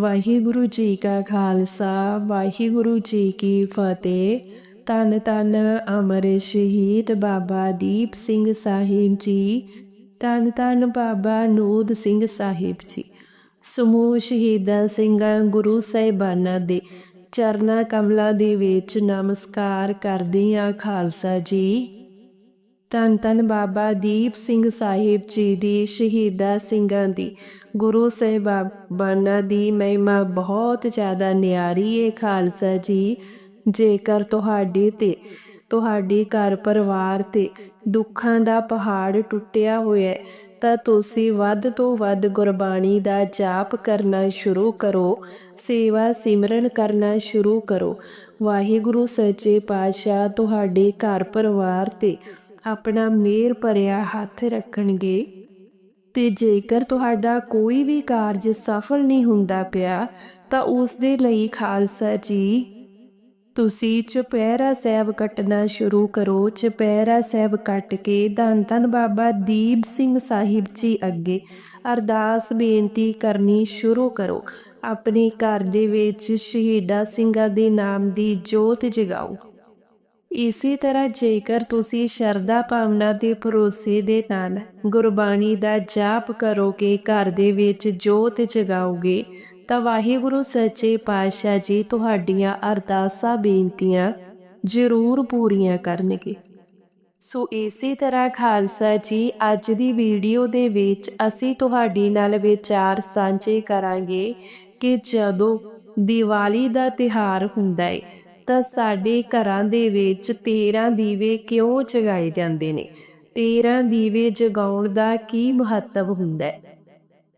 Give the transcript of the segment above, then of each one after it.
ਵਾਹਿਗੁਰੂ ਜੀ ਕਾ ਖਾਲਸਾ, ਵਾਹਿਗੁਰੂ ਜੀ ਕੀ ਫਤਿਹ। ਤਨ ਤਨ ਅਮਰ ਸ਼ਹੀਦ ਬਾਬਾ ਦੀਪ ਸਿੰਘ ਸਾਹਿਬ ਜੀ ਤਨ ਤਨ ਬਾਬਾ ਨੂਦ ਸਿੰਘ ਸਾਹਿਬ ਜੀ। ਸਮੂਹ ਸ਼ਹੀਦਾਂ ਸਿੰਘਾਂ, ਗੁਰੂ ਸਾਹਿਬਾਨਾਂ ਦੇ ਚਰਨਾ ਕਮਲਾਂ ਦੇ ਵਿੱਚ ਨਮਸਕਾਰ ਕਰਦੀ ਹਾਂ ਖਾਲਸਾ ਜੀ। ਧੰਨ ਧੰਨ ਬਾਬਾ ਦੀਪ ਸਿੰਘ ਸਾਹਿਬ ਜੀ ਦੀ ਸ਼ਹੀਦਾ ਸਿੰਘਾਂ ਦੀ ਗੁਰੂ ਸਾਹਿਬਾਨਾਂ ਦੀ ਮਹਿਮਾ ਬਹੁਤ ਜ਼ਿਆਦਾ ਨਿਆਰੀ ਹੈ ਖਾਲਸਾ ਜੀ। ਜੇਕਰ ਤੁਹਾਡੇ ਤੇ, ਤੁਹਾਡੇ ਘਰ ਪਰਿਵਾਰ ਤੇ ਦੁੱਖਾਂ ਦਾ ਪਹਾੜ ਟੁੱਟਿਆ ਹੋਇਆ ਤਾਂ ਤੁਸੀਂ ਵੱਧ ਤੋਂ ਵੱਧ ਗੁਰਬਾਣੀ ਦਾ ਜਾਪ ਕਰਨਾ ਸ਼ੁਰੂ ਕਰੋ, ਸੇਵਾ ਸਿਮਰਨ ਕਰਨਾ ਸ਼ੁਰੂ ਕਰੋ। ਵਾਹਿਗੁਰੂ, ਸੱਚੇ ਪਾਤਸ਼ਾਹ ਤੁਹਾਡੇ ਘਰ ਪਰਿਵਾਰ ਤੇ ਆਪਣਾ ਮੇਰ ਭਰਿਆ ਹੱਥ ਰੱਖਣਗੇ। ਤੇ ਜੇਕਰ ਤੁਹਾਡਾ ਕੋਈ ਵੀ ਕਾਰਜ ਸਫਲ ਨਹੀਂ ਹੁੰਦਾ ਪਿਆ, ਤਾਂ ਉਸ ਦੇ ਲਈ ਖਾਲਸਾ ਜੀ। ਤੁਸੀਂ ਚੁਪਹਿਰਾ ਸਾਹਿਬ ਕੱਟਣਾ ਸ਼ੁਰੂ ਕਰੋ। ਚੁਪਹਿਰਾ ਸਾਹਿਬ ਕੱਟ ਕੇ ਧੰਨ ਧੰਨ ਬਾਬਾ ਦੀਪ ਸਿੰਘ ਸਾਹਿਬ ਜੀ ਅੱਗੇ ਅਰਦਾਸ ਬੇਨਤੀ ਕਰਨੀ ਸ਼ੁਰੂ ਕਰੋ। ਆਪਣੇ ਘਰ ਦੇ ਵਿੱਚ ਸ਼ਹੀਦਾ ਸਿੰਘਾਂ ਦੇ ਨਾਮ ਦੀ ਜੋਤ ਜਗਾਓ। ਇਸੇ ਤਰ੍ਹਾਂ ਜੇਕਰ ਤੁਸੀਂ ਸ਼ਰਧਾ ਭਾਵਨਾ ਦੇ ਭਰੋਸੇ ਦੇ ਨਾਲ ਗੁਰਬਾਣੀ ਦਾ ਜਾਪ ਕਰੋਗੇ, ਘਰ ਦੇ ਵਿੱਚ ਜੋਤ ਜਗਾਓਗੇ, ਤਾਂ ਵਾਹਿਗੁਰੂ ਸੱਚੇ ਪਾਤਸ਼ਾਹ ਜੀ ਤੁਹਾਡੀਆਂ ਅਰਦਾਸਾਂ, ਬੇਨਤੀਆਂ ਜ਼ਰੂਰ ਪੂਰੀਆਂ ਕਰਨਗੇ। ਸੋ ਇਸੇ ਤਰ੍ਹਾਂ ਖਾਲਸਾ ਜੀ, ਅੱਜ ਦੀ ਵੀਡੀਓ ਦੇ ਵਿੱਚ ਅਸੀਂ ਤੁਹਾਡੇ ਨਾਲ ਵਿਚਾਰ ਸਾਂਝੇ ਕਰਾਂਗੇ ਕਿ ਜਦੋਂ ਦੀਵਾਲੀ ਦਾ ਤਿਹਾਰ ਹੁੰਦਾ ਹੈ ਤਾਂ ਸਾਡੇ ਘਰਾਂ ਦੇ ਵਿੱਚ 13 ਦੀਵੇ ਕਿਉਂ ਜਗਾਏ ਜਾਂਦੇ ਨੇ? 13 ਦੀਵੇ ਜਗਾਉਣ ਦਾ ਕੀ ਮਹੱਤਵ ਹੁੰਦਾ ਹੈ?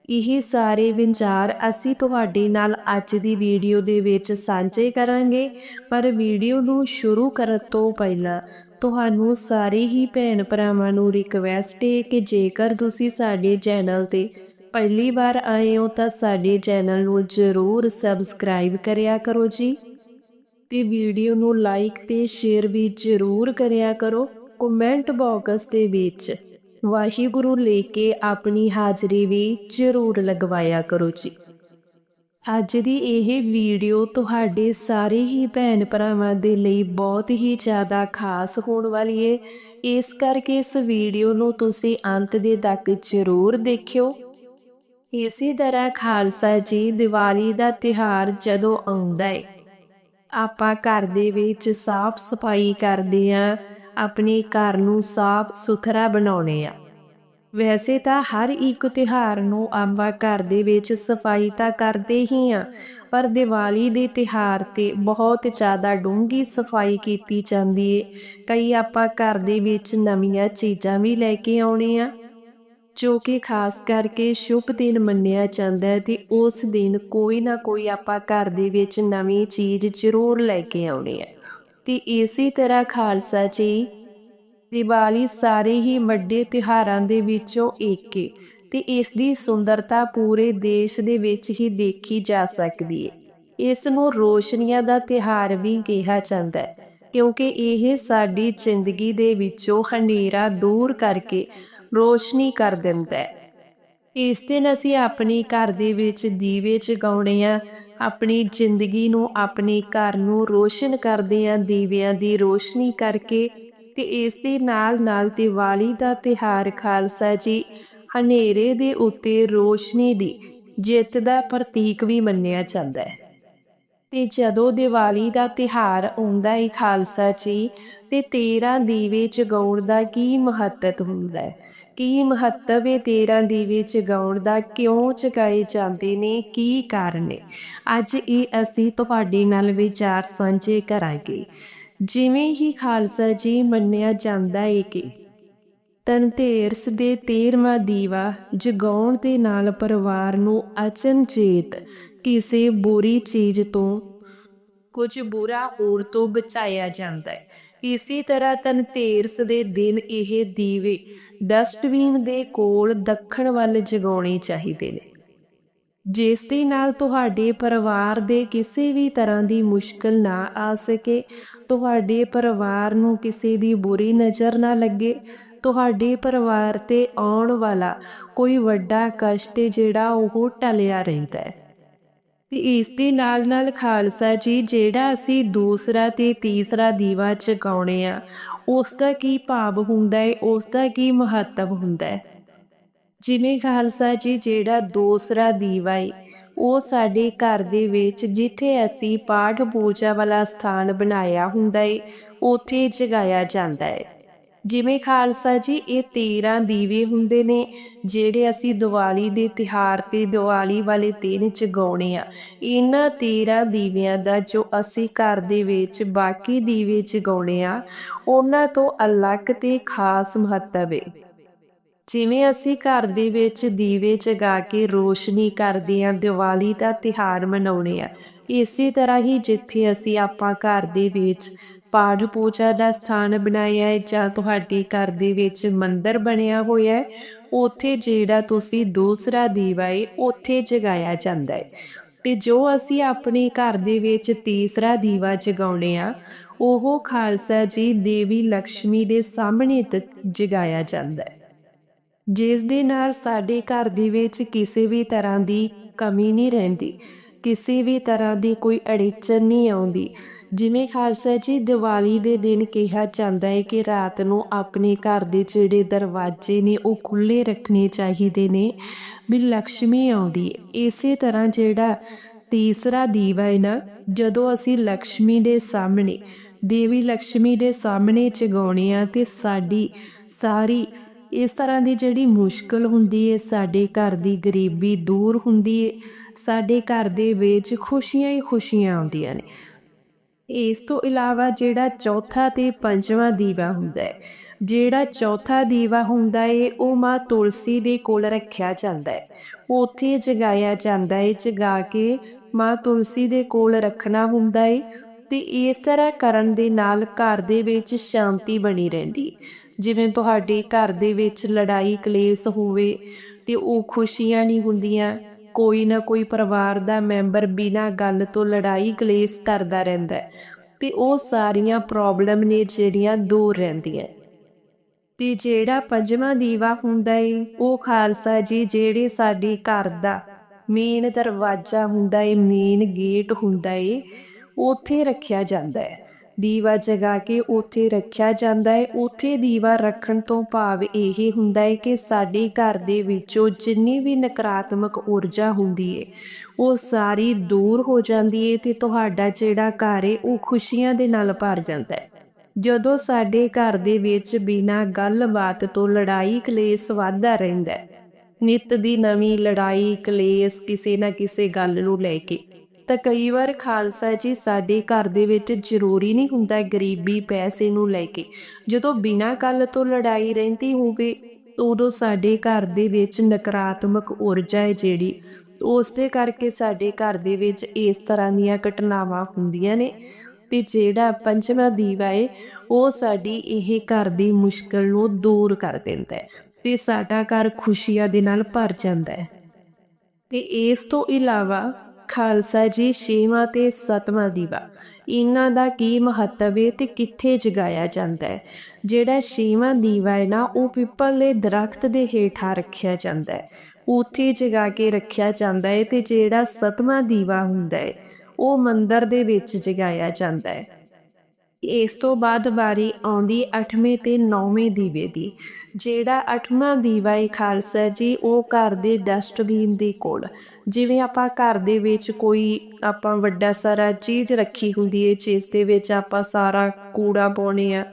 ਇਹ ਸਾਰੇ ਵਿਚਾਰ ਅਸੀਂ ਤੁਹਾਡੇ ਨਾਲ ਅੱਜ ਦੀ ਵੀਡੀਓ ਦੇ ਵਿੱਚ ਸਾਂਝੇ ਕਰਾਂਗੇ, ਪਰ ਵੀਡੀਓ ਨੂੰ ਸ਼ੁਰੂ ਕਰਨ ਤੋਂ ਪਹਿਲਾਂ ਤੁਹਾਨੂੰ ਸਾਰੇ ਹੀ ਭੈਣ ਭਰਾਵਾਂ ਨੂੰ ਰਿਕਵੈਸਟ ਹੈ ਕਿ ਜੇਕਰ ਤੁਸੀਂ ਸਾਡੇ ਚੈਨਲ ਤੇ ਪਹਿਲੀ ਵਾਰ ਆਏ ਹੋ ਤਾਂ ਸਾਡੇ ਚੈਨਲ ਨੂੰ ਜ਼ਰੂਰ ਸਬਸਕ੍ਰਾਈਬ ਕਰਿਆ ਕਰੋ ਜੀ। ਤੇ ਵੀਡੀਓ ਨੂੰ ਲਾਈਕ ਤੇ ਸ਼ੇਅਰ ਵੀ ਜ਼ਰੂਰ ਕਰਿਆ ਕਰੋ ਕਮੈਂਟ ਬਾਕਸ ਦੇ ਵਿੱਚ ਵਾਹਿਗੁਰੂ ਲੈ ਕੇ ਆਪਣੀ ਹਾਜ਼ਰੀ ਵੀ ਜ਼ਰੂਰ ਲਗਵਾਇਆ ਕਰੋ ਜੀ। ਅੱਜ ਦੀ ਇਹ ਵੀਡੀਓ ਤੁਹਾਡੇ ਸਾਰੇ ਹੀ ਭੈਣ ਭਰਾਵਾਂ ਦੇ ਲਈ ਬਹੁਤ ਹੀ ਜ਼ਿਆਦਾ ਖਾਸ ਹੋਣ ਵਾਲੀ ਹੈ ਇਸ ਕਰਕੇ ਇਸ ਵੀਡੀਓ ਨੂੰ ਤੁਸੀਂ ਅੰਤ ਦੇ ਤੱਕ ਜ਼ਰੂਰ ਦੇਖਿਓ। ਇਸੇ ਤਰ੍ਹਾਂ ਖਾਲਸਾ ਜੀ ਦੀਵਾਲੀ ਦਾ ਤਿਹਾਰ ਜਦੋਂ ਆਉਂਦਾ ਹੈ ਆਪਾਂ ਘਰ ਦੇ ਵਿੱਚ ਸਾਫ਼ ਸਫ਼ਾਈ ਕਰਦੇ ਆਂ ਆਪਣੇ ਘਰ ਨੂੰ ਸਾਫ਼ ਸੁਥਰਾ ਬਣਾਉਣੇ ਆ ਵੈਸੇ ਤਾਂ ਹਰ ਇੱਕ ਤਿਹਾਰ ਨੂੰ ਆਪਾਂ ਘਰ ਦੇ ਵਿੱਚ ਸਫ਼ਾਈ ਤਾਂ ਕਰਦੇ ਹੀ ਆ ਪਰ ਦੀਵਾਲੀ ਦੇ ਤਿਹਾਰ ਤੇ ਬਹੁਤ ਜ਼ਿਆਦਾ ਡੂੰਗੀ ਸਫ਼ਾਈ ਕੀਤੀ ਜਾਂਦੀ ਏ। ਕਈ ਆਪਾਂ ਘਰ ਦੇ ਵਿੱਚ ਨਵੀਆਂ ਚੀਜ਼ਾਂ ਵੀ ਲੈ ਕੇ ਆਉਣੇ ਆ ਜੋ ਕਿ ਖਾਸ ਕਰਕੇ ਸ਼ੁਭ ਦਿਨ ਮੰਨਿਆ ਜਾਂਦਾ ਹੈ ਤੇ ਉਸ ਦਿਨ ਕੋਈ ਨਾ ਕੋਈ ਆਪਾਂ ਘਰ ਦੇ ਵਿੱਚ ਨਵੀਂ ਚੀਜ਼ ਜ਼ਰੂਰ ਲੈ ਕੇ ਆਉਣੀ ਹੈ। ਤੇ ਇਸੇ ਤਰ੍ਹਾਂ ਖਾਲਸਾ ਜੀ, ਦੀਵਾਲੀ ਸਾਰੇ ਹੀ ਵੱਡੇ ਤਿਹਾਰਾਂ ਦੇ ਵਿੱਚੋਂ ਇੱਕ ਹੈ ਤੇ ਇਸ ਦੀ ਸੁੰਦਰਤਾ ਪੂਰੇ ਦੇਸ਼ ਦੇ ਵਿੱਚ ਹੀ ਦੇਖੀ ਜਾ ਸਕਦੀ ਹੈ ਇਸ ਨੂੰ ਰੋਸ਼ਨੀਆਂ ਦਾ ਤਿਹਾਰ ਵੀ ਕਿਹਾ ਜਾਂਦਾ ਹੈ, ਕਿਉਂਕਿ ਇਹ ਸਾਡੀ ਜ਼ਿੰਦਗੀ ਦੇ ਵਿੱਚੋਂ ਹਨੇਰਾ ਦੂਰ ਕਰਕੇ ਰੋਸ਼ਨੀ ਕਰ ਦਿੰਦਾ ਹੈ। ਇਸ ਦਿਨ ਅਸੀਂ ਆਪਣੀ ਘਰ ਦੇ ਵਿੱਚ ਦੀਵੇ ਜਗਾਉਣੇ ਆ ਆਪਣੀ ਜ਼ਿੰਦਗੀ ਨੂੰ ਆਪਣੇ ਘਰ ਨੂੰ ਰੋਸ਼ਨ ਕਰਦੇ ਆ ਦੀਵਿਆਂ ਦੀ ਰੋਸ਼ਨੀ ਕਰਕੇ ਤੇ ਇਸ ਦੇ ਨਾਲ ਨਾਲ ਦੀਵਾਲੀ ਦਾ ਤਿਹਾਰ ਖਾਲਸਾ ਜੀ, ਹਨੇਰੇ ਦੇ ਉੱਤੇ ਰੋਸ਼ਨੀ ਦੀ ਜਿੱਤ ਦਾ ਪ੍ਰਤੀਕ ਵੀ ਮੰਨਿਆ ਜਾਂਦਾ ਹੈ। ਤੇ ਜਦੋਂ ਦੀਵਾਲੀ ਦਾ ਤਿਹਾਰ ਆਉਂਦਾ ਹੈ ਖਾਲਸਾ ਜੀ, ਤੇ 13 ਦੀਵੇ ਜਗਾਉਣ ਦਾ ਕੀ ਮਹੱਤਵ ਹੁੰਦਾ ਹੈ? ਕੀ ਮਹੱਤਵ ਹੈ 13 ਦੀਵੇ ਜਗਾਉਣ ਦਾ? ਕਿਉਂ ਜਗਾਏ ਜਾਂਦੇ ਨੇ? ਕੀ ਕਾਰਨ ਨੇ ਅੱਜ ਇਹ ਅਸੀਂ ਤੁਹਾਡੇ ਨਾਲ ਵਿਚਾਰ ਸਾਂਝੇ ਕਰਾਂਗੇ। ਜਿਵੇਂ ਹੀ ਖਾਲਸਾ ਜੀ ਮੰਨਿਆ ਜਾਂਦਾ ਹੈ ਕਿ ਧਨਤੇਰਸ ਦੇ 13ਵਾਂ ਦੀਵਾ ਜਗਾਉਣ ਦੇ ਨਾਲ ਪਰਿਵਾਰ ਨੂੰ ਅਚਨਚੇਤ ਕਿਸੇ ਬੁਰੀ ਚੀਜ਼ ਤੋਂ ਕੁਝ ਬੁਰਾ ਹੋਣ ਤੋਂ ਬਚਾਇਆ ਜਾਂਦਾ ਹੈ ਇਸੇ ਤਰ੍ਹਾਂ ਧਨਤੇਰਸ ਦੇ ਦਿਨ ਇਹ ਦੀਵੇ ਡਸਟਬਿਨ ਦੇ ਕੋਲ ਦੱਖਣ ਵੱਲ ਜਗਾਉਣੇ ਚਾਹੀਦੇ ਨੇ। ਜਿਸ ਦੇ ਨਾਲ ਤੁਹਾਡੇ ਪਰਿਵਾਰ ਦੇ ਕਿਸੇ ਵੀ ਤਰ੍ਹਾਂ ਦੀ ਮੁਸ਼ਕਲ ਨਾ ਆ ਸਕੇ, ਤੁਹਾਡੇ ਪਰਿਵਾਰ ਨੂੰ ਕਿਸੇ ਦੀ ਬੁਰੀ ਨਜ਼ਰ ਨਾ ਲੱਗੇ, ਤੁਹਾਡੇ ਪਰਿਵਾਰ ਤੇ ਆਉਣ ਵਾਲਾ ਕੋਈ ਵੱਡਾ ਕਸ਼ਟ ਜਿਹੜਾ ਉਹ ਟਲਿਆ ਰਹਿੰਦਾ ਹੈ। ਤੇ ਇਸ ਦੇ ਨਾਲ ਨਾਲ ਖਾਲਸਾ ਜੀ ਜਿਹੜਾ ਅਸੀਂ ਦੂਸਰਾ ਤੇ ਤੀਸਰਾ ਦੀਵਾ ਜਗਾਉਣੇ ਆ, ਉਸ ਦਾ ਕੀ ਭਾਵ ਹੁੰਦਾ ਹੈ ਉਸ ਦਾ ਕੀ ਮਹੱਤਵ ਹੁੰਦਾ ਹੈ ਜਿਵੇਂ ਖਾਲਸਾ ਜੀ ਜਿਹੜਾ ਦੂਸਰਾ ਦੀਵਾ ਹੈ ਉਹ ਸਾਡੇ ਘਰ ਦੇ ਵਿੱਚ ਜਿੱਥੇ ਅਸੀਂ ਪਾਠ ਪੂਜਾ ਵਾਲਾ ਸਥਾਨ ਬਣਾਇਆ ਹੁੰਦਾ ਹੈ ਉੱਥੇ ਜਗਾਇਆ ਜਾਂਦਾ ਹੈ ਜਿਵੇਂ ਖਾਲਸਾ ਜੀ, ਇਹ 13 ਦੀਵੇ ਹੁੰਦੇ ਨੇ, ਜਿਹੜੇ ਅਸੀਂ ਦੀਵਾਲੀ ਦੇ ਤਿਹਾਰ ਤੇ ਦੀਵਾਲੀ ਵਾਲੇ ਦਿਨ ਜਗਾਉਣੇ ਆ। ਇਹਨਾਂ 13 ਦੀਵਿਆਂ ਦਾ ਜੋ ਅਸੀਂ ਘਰ ਦੇ ਵਿੱਚ ਬਾਕੀ ਦੀਵੇ ਜਗਾਉਣੇ ਆ, ਉਹਨਾਂ ਤੋਂ ਅਲੱਗ ਤੇ ਖਾਸ ਮਹੱਤਵ ਹੈ ਜਿਵੇਂ ਅਸੀਂ ਘਰ ਦੇ ਵਿੱਚ ਦੀਵੇ ਜਗਾ ਕੇ ਰੋਸ਼ਨੀ ਕਰਦੇ ਆਂ, ਦੀਵਾਲੀ ਦਾ ਤਿਹਾਰ ਮਨਾਉਣੇ ਆ ਇਸੇ ਤਰ੍ਹਾਂ ਹੀ ਜਿੱਥੇ ਅਸੀਂ ਆਪਾਂ ਘਰ ਦੇ ਵਿੱਚ ਪਾਠ ਪੂਜਾ ਦਾ ਸਥਾਨ ਬਣਾਇਆ ਹੈ ਜਾਂ ਤੁਹਾਡੇ ਘਰ ਦੇ ਵਿੱਚ ਮੰਦਿਰ ਬਣਿਆ ਹੋਇਆ ਹੈ, ਉੱਥੇ ਜਿਹੜਾ ਤੁਸੀਂ ਦੂਸਰਾ ਦੀਵਾ ਹੈ, ਉੱਥੇ ਜਗਾਇਆ ਜਾਂਦਾ ਹੈ। ਤੇ ਜੋ ਅਸੀਂ ਆਪਣੇ ਘਰ ਦੇ ਵਿੱਚ ਤੀਸਰਾ ਦੀਵਾ ਜਗਾਉਣੇ ਆ, ਉਹ ਖਾਲਸਾ ਜੀ ਦੇਵੀ ਲక్ష్ਮੀ ਦੇ ਸਾਹਮਣੇ ਜਗਾਇਆ ਜਾਂਦਾ ਹੈ। ਜਿਸ ਦੇ ਨਾਲ ਸਾਡੇ ਘਰ ਦੇ ਵਿੱਚ ਕਿਸੇ ਵੀ ਤਰ੍ਹਾਂ ਦੀ ਕਮੀ ਨਹੀਂ ਰਹਿੰਦੀ। ਕਿਸੇ ਵੀ ਤਰ੍ਹਾਂ ਦੀ ਕੋਈ ਅੜਿਚਣ ਨਹੀਂ ਆਉਂਦੀ। ਜਿਵੇਂ ਖਾਲਸਾ ਜੀ ਦੀਵਾਲੀ ਦੇ ਦਿਨ ਕਿਹਾ ਜਾਂਦਾ ਹੈ ਕਿ ਰਾਤ ਨੂੰ ਆਪਣੇ ਘਰ ਦੇ ਜਿਹੜੇ ਦਰਵਾਜ਼ੇ ਨੇ, ਉਹ ਖੁੱਲੇ ਰੱਖਣੇ ਚਾਹੀਦੇ ਨੇ। ਵੀ ਲక్ష్ਮੀ ਆਉਂਦੀ। ਇਸੇ ਤਰ੍ਹਾਂ ਜਿਹੜਾ ਤੀਸਰਾ ਦੀਵਾ ਹੈ ਨਾ, ਜਦੋਂ ਅਸੀਂ ਲక్ష్ਮੀ ਦੇ ਸਾਹਮਣੇ, ਦੇਵੀ ਲక్ష్ਮੀ ਦੇ ਸਾਹਮਣੇ ਚਗਾਉਣੇ ਆ ਤੇ ਸਾਡੀ ਸਾਰੀ, ਇਸ ਤਰ੍ਹਾਂ ਦੀ ਜਿਹੜੀ ਮੁਸ਼ਕਲ ਹੁੰਦੀ ਹੈ, ਸਾਡੇ ਘਰ ਦੀ ਗਰੀਬੀ ਦੂਰ ਹੁੰਦੀ ਹੈ। ਸਾਡੇ ਘਰ ਦੇ ਵਿੱਚ ਖੁਸ਼ੀਆਂ ਹੀ ਖੁਸ਼ੀਆਂ ਆਉਂਦੀਆਂ ਨੇ। ਇਸ ਤੋਂ ਇਲਾਵਾ ਜਿਹੜਾ ਚੌਥਾ ਤੇ ਪੰਜਵਾਂ ਦੀਵਾ ਹੁੰਦਾ ਹੈ, ਜਿਹੜਾ ਚੌਥਾ ਦੀਵਾ ਹੁੰਦਾ ਏ ਉਹ ਮਾਂ ਤੁਲਸੀ ਦੇ ਕੋਲ ਰੱਖਿਆ ਜਾਂਦਾ ਹੈ। ਉੱਥੇ ਜਗਾਇਆ ਜਾਂਦਾ ਏ ਜਗਾ ਕੇ ਮਾਂ ਤੁਲਸੀ ਦੇ ਕੋਲ ਰੱਖਣਾ ਹੁੰਦਾ ਏ ਤੇ ਇਸ ਤਰ੍ਹਾਂ ਕਰਨ ਦੇ ਨਾਲ ਘਰ ਦੇ ਵਿੱਚ ਸ਼ਾਂਤੀ ਬਣੀ ਰਹਿੰਦੀ ਜਿਵੇਂ ਤੁਹਾਡੇ ਘਰ ਦੇ ਵਿੱਚ ਲੜਾਈ ਕਲੇਸ਼ ਹੋਵੇ ਤੇ ਉਹ ਖੁਸ਼ੀਆਂ ਨਹੀਂ ਹੁੰਦੀਆਂ ਕੋਈ ਨਾ ਕੋਈ ਪਰਿਵਾਰ ਦਾ ਮੈਂਬਰ ਬਿਨਾਂ ਗੱਲ ਤੋਂ ਲੜਾਈ ਕਲੇਸ਼ ਕਰਦਾ ਰਹਿੰਦਾ ਤੇ ਉਹ ਸਾਰੀਆਂ ਪ੍ਰੋਬਲਮ ਨੇ ਜਿਹੜੀਆਂ ਦੂਰ ਰਹਿੰਦੀਆਂ। ਤੇ ਜਿਹੜਾ ਪੰਜਵਾਂ ਦੀਵਾ ਹੁੰਦਾ ਏ, ਉਹ ਖਾਲਸਾ ਜੀ ਜਿਹੜੇ ਸਾਡੇ ਘਰ ਦਾ ਮੇਨ ਦਰਵਾਜ਼ਾ ਹੁੰਦਾ ਏ ਮੇਨ ਗੇਟ ਹੁੰਦਾ ਏ, ਉੱਥੇ ਰੱਖਿਆ ਜਾਂਦਾ ਹੈ। ਦੀਵਾ ਜਗਾ ਕੇ ਉੱਥੇ ਰੱਖਿਆ ਜਾਂਦਾ ਹੈ। ਉੱਥੇ ਦੀਵਾ ਰੱਖਣ ਤੋਂ ਭਾਵ ਇਹ ਹੁੰਦਾ ਹੈ ਕਿ ਸਾਡੇ ਘਰ ਦੇ ਵਿੱਚੋਂ ਜਿੰਨੀ ਵੀ ਨਕਾਰਾਤਮਕ ਊਰਜਾ ਹੁੰਦੀ ਹੈ, ਉਹ ਸਾਰੀ ਦੂਰ ਹੋ ਜਾਂਦੀ ਹੈ ਤੇ ਤੁਹਾਡਾ ਜਿਹੜਾ ਘਰ ਹੈ, ਉਹ ਖੁਸ਼ੀਆਂ ਦੇ ਨਾਲ ਭਰ ਜਾਂਦਾ ਹੈ। ਜਦੋਂ ਸਾਡੇ ਘਰ ਦੇ ਵਿੱਚ ਬਿਨਾਂ ਗੱਲਬਾਤ ਤੋਂ ਲੜਾਈ ਕਲੇਸ਼ ਵਧਦਾ ਰਹਿੰਦਾ ਹੈ, ਨਿਤ ਦੀ ਨਵੀਂ ਲੜਾਈ ਕਲੇਸ਼ ਕਿਸੇ ਨਾ ਕਿਸੇ ਗੱਲ ਨੂੰ ਲੈ ਕੇ। ਤਾਂ ਕਈ ਵਾਰ ਖਾਲਸਾ ਜੀ ਸਾਡੇ ਘਰ ਦੇ ਵਿੱਚ ਜ਼ਰੂਰੀ ਨਹੀਂ ਹੁੰਦਾ ਗਰੀਬੀ ਪੈਸੇ ਨੂੰ ਲੈ ਕੇ। ਜਦੋਂ ਬਿਨਾਂ ਗੱਲ ਤੋਂ ਲੜਾਈ ਰਹਿੰਦੀ ਹੋਵੇ, ਉਦੋਂ ਸਾਡੇ ਘਰ ਦੇ ਵਿੱਚ ਨਕਾਰਾਤਮਕ ਊਰਜਾ ਹੈ ਜਿਹੜੀ। ਉਸ ਦੇ ਕਰਕੇ ਸਾਡੇ ਘਰ ਦੇ ਵਿੱਚ ਇਸ ਤਰ੍ਹਾਂ ਦੀਆਂ ਘਟਨਾਵਾਂ ਹੁੰਦੀਆਂ ਨੇ ਤੇ ਜਿਹੜਾ ਪੰਜਵਾਂ ਦੀਵਾ ਹੈ, ਉਹ ਸਾਡੀ ਇਹ ਘਰ ਦੀ ਮੁਸ਼ਕਲ ਨੂੰ ਦੂਰ ਕਰ ਦਿੰਦਾ ਹੈ ਤੇ ਸਾਡਾ ਘਰ ਖੁਸ਼ੀਆਂ ਦੇ ਨਾਲ ਭਰ ਜਾਂਦਾ ਹੈ। ਤੇ ਇਸ ਤੋਂ ਇਲਾਵਾ ਖਾਲਸਾ ਜੀ, ਛੇਵਾਂ ਤੇ ਸਤਵਾਂ ਦੀਵਾ। ਇਹਨਾਂ ਦਾ ਕੀ ਮਹੱਤਵ ਹੈ ਤੇ ਕਿੱਥੇ ਜਗਾਇਆ ਜਾਂਦਾ ਹੈ? ਜਿਹੜਾ ਛੇਵਾਂ ਦੀਵਾ ਹੈ ਨਾ, ਉਹ ਪਿੱਪਲ ਦੇ ਦਰਖਤ ਦੇ ਹੇਠਾਂ ਰੱਖਿਆ ਜਾਂਦਾ ਹੈ। ਉੱਥੇ ਜਗਾ ਕੇ ਰੱਖਿਆ ਜਾਂਦਾ ਹੈ ਤੇ ਜਿਹੜਾ ਸਤਵਾਂ ਦੀਵਾ ਹੁੰਦਾ ਹੈ, ਉਹ ਮੰਦਰ ਦੇ ਵਿੱਚ ਜਗਾਇਆ ਜਾਂਦਾ ਹੈ। ਇਸ ਤੋਂ ਬਾਅਦ ਵਾਰੀ ਆਉਂਦੀ 8ਵੇਂ ਤੇ 9ਵੇਂ ਦੀਵੇ ਦੀ। ਜਿਹੜਾ 8ਵਾਂ ਦੀਵਾ ਹੈ ਖਾਲਸਾ ਜੀ, ਉਹ ਘਰ ਦੇ ਡਸਟਬਿਨ ਦੇ ਕੋਲ। ਜਿਵੇਂ ਆਪਾਂ ਘਰ ਦੇ ਵਿੱਚ ਕੋਈ ਆਪਾਂ ਵੱਡਾ ਸਾਰਾ ਚੀਜ਼ ਰੱਖੀ ਹੁੰਦੀ ਹੈ ਜਿਸ ਦੇ ਵਿੱਚ ਆਪਾਂ ਸਾਰਾ ਕੂੜਾ ਪਾਉਣੇ ਆ,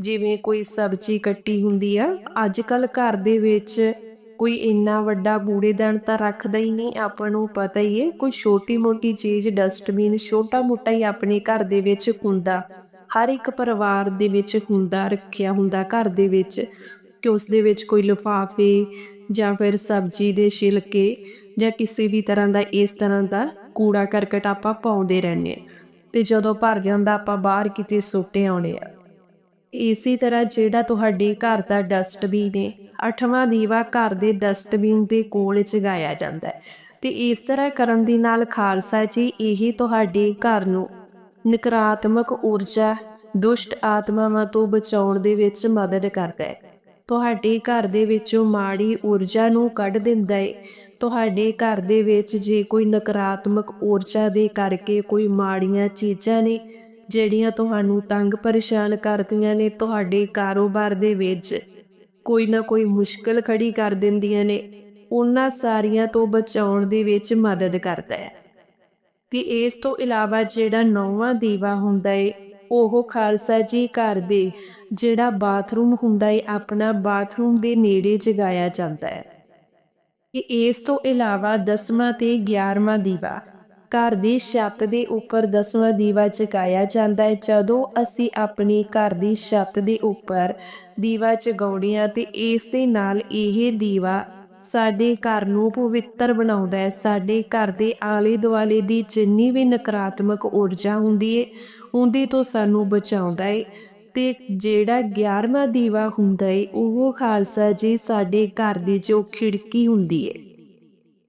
ਜਿਵੇਂ ਕੋਈ ਸਬਜ਼ੀ ਕੱਟੀ ਹੁੰਦੀ ਆ ਅੱਜ ਕੱਲ ਘਰ ਦੇ ਵਿੱਚ ਕੋਈ ਇੰਨਾ ਵੱਡਾ ਕੂੜੇਦਾਨ ਤਾਂ ਰੱਖਦਾ ਹੀ ਨਹੀਂ, ਆਪਾਂ ਨੂੰ ਪਤਾ ਹੀ ਹੈ ਕੋਈ ਛੋਟੀ ਮੋਟੀ ਚੀਜ਼ ਡਸਟਬਿਨ ਛੋਟਾ ਮੋਟਾ ਹੀ ਆਪਣੇ ਘਰ ਦੇ ਵਿੱਚ ਹੁੰਦਾ। ਹਰ ਇੱਕ ਪਰਿਵਾਰ ਦੇ ਵਿੱਚ ਹੁੰਦਾ, ਰੱਖਿਆ ਹੁੰਦਾ, ਘਰ ਦੇ ਵਿੱਚ ਕਿ ਉਸ ਦੇ ਵਿੱਚ ਕੋਈ ਲਿਫਾਫੇ ਜਾਂ ਫਿਰ ਸਬਜ਼ੀ ਦੇ ਛਿਲਕੇ ਜਾਂ ਕਿਸੇ ਵੀ ਤਰ੍ਹਾਂ ਦਾ, ਇਸ ਤਰ੍ਹਾਂ ਦਾ ਕੂੜਾ ਕਰਕਟ ਆਪਾਂ ਪਾਉਂਦੇ ਰਹਿੰਦੇ ਤੇ ਜਦੋਂ ਭਰ ਜਾਂਦਾ, ਆਪਾਂ ਬਾਹਰ ਕਿਤੇ ਸੁੱਟੇ ਆਉਣੇ ਆ ਇਸੇ ਤਰ੍ਹਾਂ ਜਿਹੜਾ ਤੁਹਾਡੇ ਘਰ ਦਾ ਡਸਟਬਿਨ ਹੈ, ਅੱਠਵਾਂ ਦੀਵਾ ਘਰ ਦੇ ਡਸਟਬਿਨ ਦੇ ਕੋਲ ਜਗਾਇਆ ਜਾਂਦਾ ਹੈ ਤੇ ਇਸ ਤਰ੍ਹਾਂ ਕਰਨ ਦੇ ਨਾਲ ਖਾਲਸਾ ਜੀ, ਇਹ ਤੁਹਾਡੇ ਘਰ ਨੂੰ ਨਕਾਰਾਤਮਕ ਊਰਜਾ, ਦੁਸ਼ਟ ਆਤਮਾਵਾਂ ਤੋਂ ਬਚਾਉਣ ਦੇ ਵਿੱਚ ਮਦਦ ਕਰਦਾ ਹੈ। ਤੁਹਾਡੇ ਘਰ ਦੇ ਵਿੱਚੋਂ ਮਾੜੀ ਊਰਜਾ ਨੂੰ ਕੱਢ ਦਿੰਦਾ ਹੈ। ਤੁਹਾਡੇ ਘਰ ਦੇ ਵਿੱਚ ਜੇ ਕੋਈ ਨਕਾਰਾਤਮਕ ਊਰਜਾ ਦੇ ਕਰਕੇ ਕੋਈ ਮਾੜੀਆਂ ਚੀਜ਼ਾਂ ਨੇ, ਜਿਹੜੀਆਂ ਤੁਹਾਨੂੰ ਤੰਗ ਪਰੇਸ਼ਾਨ ਕਰਦੀਆਂ ਨੇ, ਤੁਹਾਡੇ ਕਾਰੋਬਾਰ ਦੇ ਵਿੱਚ ਕੋਈ ਨਾ ਕੋਈ ਮੁਸ਼ਕਲ ਖੜੀ ਕਰ ਦਿੰਦੀਆਂ ਨੇ, ਉਹਨਾਂ ਸਾਰੀਆਂ ਤੋਂ ਬਚਾਉਣ ਦੇ ਵਿੱਚ ਮਦਦ ਕਰਦਾ ਹੈ। ਤੇ ਇਸ ਤੋਂ ਇਲਾਵਾ ਜਿਹੜਾ ਨੌਵਾਂ ਦੀਵਾ ਹੁੰਦਾ ਏ, ਉਹ ਖਾਲਸਾ ਜੀ ਘਰ ਦੇ ਜਿਹੜਾ ਬਾਥਰੂਮ ਹੁੰਦਾ ਏ, ਆਪਣਾ ਬਾਥਰੂਮ ਦੇ ਨੇੜੇ ਜਗਾਇਆ ਜਾਂਦਾ ਹੈ। ਤੇ ਇਸ ਤੋਂ ਇਲਾਵਾ ਦਸਵਾਂ ਤੇ 11ਵਾਂ ਦੀਵਾ, ਘਰ ਦੀ ਛੱਤ ਦੇ ਉੱਪਰ ਦਸਵਾਂ ਦੀਵਾ ਜਗਾਇਆ ਜਾਂਦਾ ਹੈ। ਜਦੋਂ ਅਸੀਂ ਆਪਣੀ ਘਰ ਦੀ ਛੱਤ ਦੇ ਉੱਪਰ ਦੀਵਾ ਜਗਾਉਂਦੇ ਹਾਂ ਤੇ ਇਸ ਦੇ ਨਾਲ ਇਹ ਦੀਵਾ ਸਾਡੇ ਘਰ ਨੂੰ ਪਵਿੱਤਰ ਬਣਾਉਂਦਾ ਹੈ। ਸਾਡੇ ਘਰ ਦੇ ਆਲੇ ਦੁਆਲੇ ਦੀ ਜਿੰਨੀ ਵੀ ਨਕਾਰਾਤਮਕ ਊਰਜਾ ਹੁੰਦੀ ਹੈ ਉਹਦੇ ਤੋਂ ਸਾਨੂੰ ਬਚਾਉਂਦਾ ਏ। ਤੇ ਜਿਹੜਾ 11ਵਾਂ ਦੀਵਾ ਹੁੰਦਾ ਏ, ਉਹ ਖਾਲਸਾ ਜੀ ਸਾਡੇ ਘਰ ਦੀ ਜੋ ਖਿੜਕੀ ਹੁੰਦੀ ਹੈ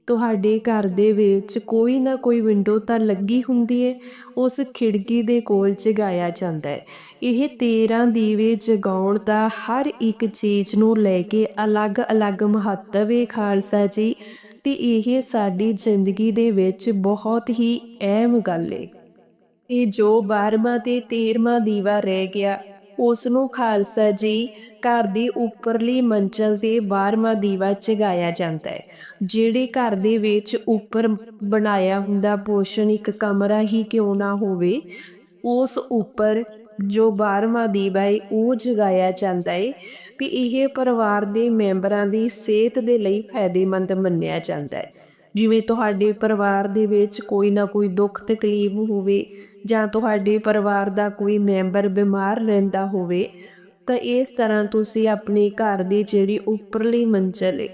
ਤੁਹਾਡੇ ਘਰ ਦੇ ਵਿੱਚ ਕੋਈ ਨਾ ਕੋਈ ਵਿੰਡੋ ਤਾਂ ਲੱਗੀ ਹੁੰਦੀ ਏ, ਉਸ ਖਿੜਕੀ ਦੇ ਕੋਲ ਜਗਾਇਆ ਜਾਂਦਾ ਹੈ ਇਹ 13 ਦੀਵੇ ਜਗਾਉਣ ਦਾ ਹਰ ਇੱਕ ਚੀਜ਼ ਨੂੰ ਲੈ ਕੇ ਅਲੱਗ-ਅਲੱਗ ਮਹੱਤਵ ਏ ਖਾਲਸਾ ਜੀ, ਤੇ ਇਹ ਸਾਡੀ ਜ਼ਿੰਦਗੀ ਦੇ ਵਿੱਚ ਬਹੁਤ ਹੀ ਅਹਿਮ ਗੱਲ ਏ। ਇਹ ਜੋ 12ਵਾਂ ਤੇ 13ਵਾਂ ਦੀਵਾ ਰਹਿ ਗਿਆ ਉਸ ਨੂੰ ਖਾਲਸਾ ਜੀ ਘਰ ਦੀ ਉੱਪਰਲੀ ਮੰਜ਼ਲ ਤੇ 12ਵਾਂ ਦੀਵਾ ਜਗਾਇਆ ਜਾਂਦਾ ਹੈ, ਜਿਹੜੇ ਘਰ ਦੇ ਵਿੱਚ ਉੱਪਰ ਬਣਾਇਆ ਹੁੰਦਾ ਪੋਸ਼ਨ ਇੱਕ ਕਮਰਾ ਹੀ ਕਿਉਂ ਨਾ ਹੋਵੇ, ਉਸ ਉੱਪਰ ਜੋ 12ਵਾਂ ਦੀਵਾ ਹੈ, ਉਹ ਜਗਾਇਆ ਜਾਂਦਾ ਹੈ ਤੇ ਇਹ ਪਰਿਵਾਰ ਦੇ ਮੈਂਬਰਾਂ ਦੀ ਸਿਹਤ ਦੇ ਲਈ ਫਾਇਦੇਮੰਦ ਮੰਨਿਆ ਜਾਂਦਾ ਹੈ। ਜਿਵੇਂ ਤੁਹਾਡੇ ਪਰਿਵਾਰ ਦੇ ਵਿੱਚ ਕੋਈ ਨਾ ਕੋਈ ਦੁੱਖ ਤਕਲੀਫ ਹੋਵੇ ਜਾਂ ਤੁਹਾਡੇ ਪਰਿਵਾਰ ਦਾ ਕੋਈ ਮੈਂਬਰ ਬਿਮਾਰ ਰਹਿੰਦਾ ਹੋਵੇ, ਤਾਂ ਇਸ ਤਰ੍ਹਾਂ ਤੁਸੀਂ ਆਪਣੇ ਘਰ ਦੀ ਜਿਹੜੀ ਉੱਪਰਲੀ ਮੰਜ਼ਲ ਹੈ